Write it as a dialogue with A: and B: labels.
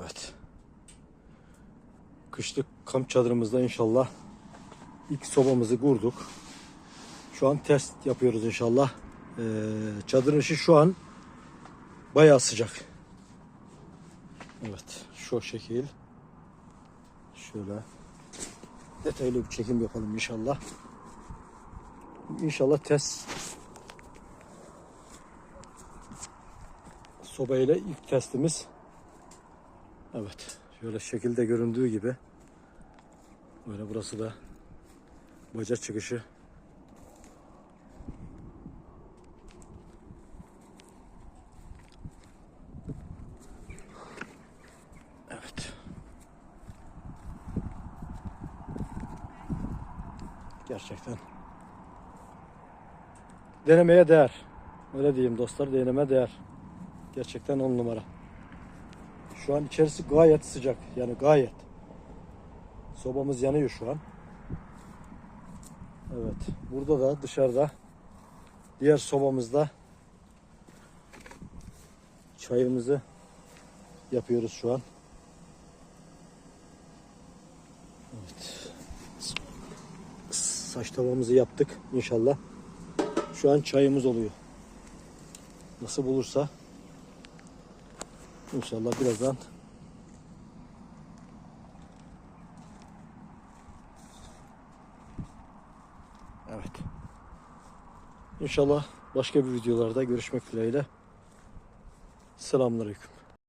A: Evet. Kışlık kamp çadırımızda inşallah ilk sobamızı kurduk. Şu an test yapıyoruz inşallah. Ee, çadırın içi şu an bayağı sıcak. Evet, şu şekil. Şöyle detaylı bir çekim yapalım inşallah. İnşallah test sobayla ilk testimiz. Evet, şöyle şekilde göründüğü gibi. Böyle burası da baca çıkışı. Evet. Gerçekten denemeye değer. Öyle diyeyim dostlar, deneme değer. Gerçekten on numara. Şu an içerisi gayet sıcak. Yani gayet. Sobamız yanıyor şu an. Evet. Burada da dışarıda diğer sobamızda çayımızı yapıyoruz şu an. Evet. Saç tavamızı yaptık inşallah. Şu an çayımız oluyor. Nasıl bulursa inşallah birazdan Evet. İnşallah başka bir videolarda görüşmek dileğiyle. Selamünaleyküm.